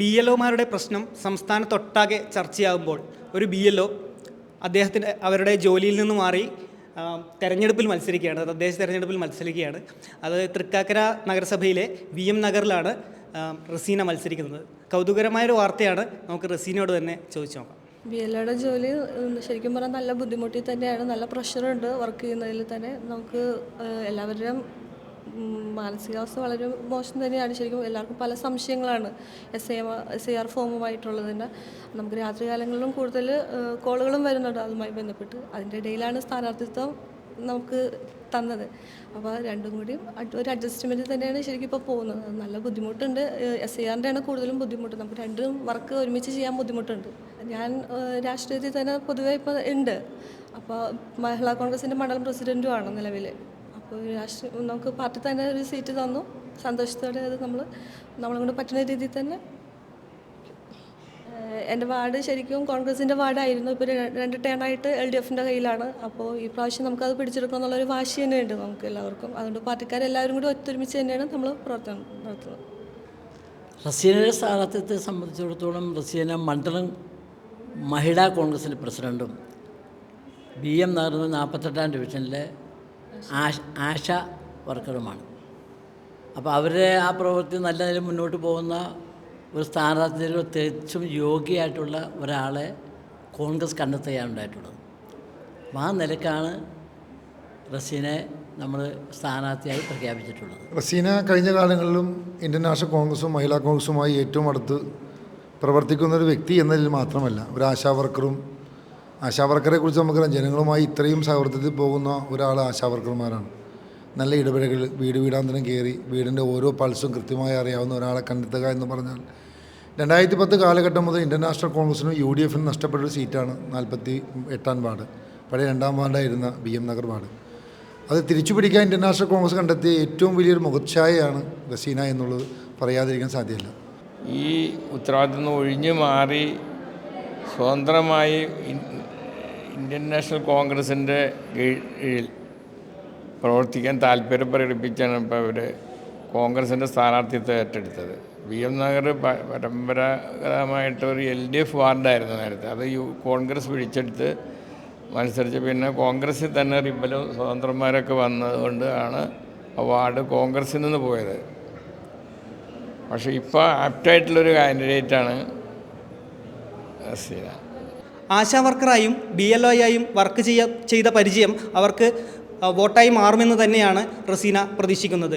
B L ഒമാരുടെ പ്രശ്നം സംസ്ഥാനത്തൊട്ടാകെ ചർച്ചയാകുമ്പോൾ ഒരു B L O അദ്ദേഹത്തിന്റെ അവരുടെ ജോലിയിൽ നിന്ന് മാറി തെരഞ്ഞെടുപ്പിൽ മത്സരിക്കുകയാണ് തദ്ദേശ തെരഞ്ഞെടുപ്പിൽ മത്സരിക്കുകയാണ്. അത് തൃക്കാക്കര നഗരസഭയിലെ വി എം നഗറിലാണ് റസീന മത്സരിക്കുന്നത്. കൗതുകരമായൊരു വാർത്തയാണ് നമുക്ക് റസീനയോട് തന്നെ ചോദിച്ചു നോക്കാം. ബി എൽ എയുടെ ജോലി ശരിക്കും പറഞ്ഞാൽ നല്ല ബുദ്ധിമുട്ടിൽ തന്നെയാണ് നല്ല പ്രഷറുണ്ട് വർക്ക് ചെയ്യുന്നതിൽ തന്നെ. നമുക്ക് എല്ലാവരുടെയും മാനസികാവസ്ഥ വളരെ മോശം തന്നെയാണ്. ശരിക്കും എല്ലാവർക്കും പല സംശയങ്ങളാണ് S I S I R ഫോമുമായിട്ടുള്ളത് തന്നെ നമുക്ക് രാത്രികാലങ്ങളിലും കൂടുതൽ കോളുകളും വരുന്നുണ്ട് അതുമായി ബന്ധപ്പെട്ട്. അതിന്റെ ഇടയിലാണ് സ്ഥാനാർത്ഥിത്വം നമുക്ക് തന്നത്. അപ്പോൾ രണ്ടും കൂടി ഒരു അഡ്ജസ്റ്റ്മെന്റ് തന്നെയാണ് ശരിക്കും ഇപ്പോൾ പോകുന്നത്. നല്ല ബുദ്ധിമുട്ടുണ്ട്. എസ് ഐ ആറിന്റെ ആണ് കൂടുതലും ബുദ്ധിമുട്ട്. നമുക്ക് രണ്ടും വർക്ക് ഒരുമിച്ച് ചെയ്യാൻ ബുദ്ധിമുട്ടുണ്ട്. ഞാൻ രാഷ്ട്രീയത്തിൽ തന്നെ പൊതുവേ ഇപ്പോൾ ഉണ്ട്. അപ്പോൾ മഹിളാ കോൺഗ്രസിന്റെ മണ്ഡലം പ്രസിഡന്റുമാണ് നിലവിൽ രാഷ്ട്രീയ നമുക്ക് പാർട്ടി തന്നെ ഒരു സീറ്റ് തന്നു. സന്തോഷത്തോടെ അത് നമ്മൾ നമ്മളെ കൊണ്ട് പറ്റുന്ന രീതിയിൽ തന്നെ. എന്റെ വാർഡ് ശരിക്കും കോൺഗ്രസിന്റെ വാർഡായിരുന്നു. ഇപ്പോൾ രണ്ട് ടേണായിട്ട് എൽ ഡി എഫിന്റെ കയ്യിലാണ്. അപ്പോൾ ഈ പ്രാവശ്യം നമുക്കത് പിടിച്ചെടുക്കണം എന്നുള്ളൊരു വാശി തന്നെയുണ്ട് നമുക്ക് എല്ലാവർക്കും. അതുകൊണ്ട് പാർട്ടിക്കാരെല്ലാവരും കൂടി ഒത്തൊരുമിച്ച് തന്നെയാണ് നമ്മൾ പ്രവർത്തനം നടത്തുന്നത്. റസീനയുടെ സ്ഥാനാർത്ഥ്യത്തെ സംബന്ധിച്ചിടത്തോളം റസീന മണ്ഡലം മഹിളാ കോൺഗ്രസിന്റെ പ്രസിഡന്റും ബി എം നഗർ നാൽപ്പത്തെട്ടാം ഡിവിഷനിലെ ആശ ആശ വർക്കറുമാണ്. അപ്പോൾ അവരുടെ ആ പ്രവൃത്തി നല്ല നിലയിൽ മുന്നോട്ട് പോകുന്ന ഒരു സ്ഥാനാർത്ഥിയിൽ തികച്ചും യോഗ്യമായിട്ടുള്ള ഒരാളെ കോൺഗ്രസ് കണ്ടെത്തുകയാണ് ഉണ്ടായിട്ടുള്ളത്. അപ്പോൾ ആ നിലക്കാണ് റസീനെ നമ്മൾ സ്ഥാനാർത്ഥിയായി പ്രഖ്യാപിച്ചിട്ടുള്ളത്. റസീന കഴിഞ്ഞ കാലങ്ങളിലും ഇന്ത്യൻ നാഷണൽ കോൺഗ്രസും മഹിളാ കോൺഗ്രസുമായി ഏറ്റവും അടുത്ത് പ്രവർത്തിക്കുന്ന ഒരു വ്യക്തി എന്നതിൽ മാത്രമല്ല ഒരു ആശാ വർക്കറും ആശാ വർക്കറെ കുറിച്ച് നമുക്കറിയാം. ജനങ്ങളുമായി ഇത്രയും സൗഹൃദത്തിൽ പോകുന്ന ഒരാൾ ആശാവർക്കർമാരാണ് നല്ല ഇടപെടലുകൾ വീട് വീടാന്തരം കയറി വീടിന്റെ ഓരോ പൾസും കൃത്യമായി അറിയാവുന്ന ഒരാളെ കണ്ടെത്തുക എന്ന് പറഞ്ഞാൽ രണ്ടായിരത്തി പത്ത് കാലഘട്ടം മുതൽ ഇന്ത്യൻ നാഷണൽ കോൺഗ്രസിനും യു ഡി എഫിനും നഷ്ടപ്പെട്ട ഒരു സീറ്റാണ് നാൽപ്പത്തി എട്ടാം വാർഡ്. പഴയ രണ്ടാം വാർഡായിരുന്ന ബി എം നഗർ വാർഡ്. അത് തിരിച്ചു പിടിക്കാൻ ഇന്ത്യൻ നാഷണൽ കോൺഗ്രസ് കണ്ടെത്തിയ ഏറ്റവും വലിയൊരു മുഖച്ഛായയാണ് റസീന എന്നുള്ളത് പറയാതിരിക്കാൻ സാധ്യമല്ല. ഈ ഉത്തരവാദിത്തം ഒഴിഞ്ഞു മാറി സ്വതന്ത്രമായി ഇന്ത്യൻ നാഷണൽ കോൺഗ്രസിന്റെ കീഴിൽ പ്രവർത്തിക്കാൻ താല്പര്യം പ്രകടിപ്പിച്ചാണ് ഇപ്പോൾ അവർ കോൺഗ്രസിന്റെ സ്ഥാനാർത്ഥിത്വം ഏറ്റെടുത്തത്. വി എം നഗർ പരമ്പരാഗതമായിട്ട് ഒരു എൽ ഡി എഫ് വാർഡായിരുന്നു നേരത്തെ. അത് യു കോൺഗ്രസ് പിടിച്ചെടുത്ത് മത്സരിച്ച് പിന്നെ കോൺഗ്രസ്സിൽ തന്നെ റിബലും സ്വതന്ത്രന്മാരൊക്കെ വന്നതുകൊണ്ട് ആണ് ആ വാർഡ് കോൺഗ്രസ്സിൽ നിന്ന് പോയത്. പക്ഷേ ഇപ്പോൾ ആപ്റ്റായിട്ടുള്ളൊരു കാൻഡിഡേറ്റാണ് ഹസീന ആശാ വർക്കറായും ബി എൽ ഒയായും വർക്ക് ചെയ്യ ചെയ്ത പരിചയം അവർക്ക് വോട്ടായി മാറുമെന്ന് തന്നെയാണ് റസീന പ്രതീക്ഷിക്കുന്നത്.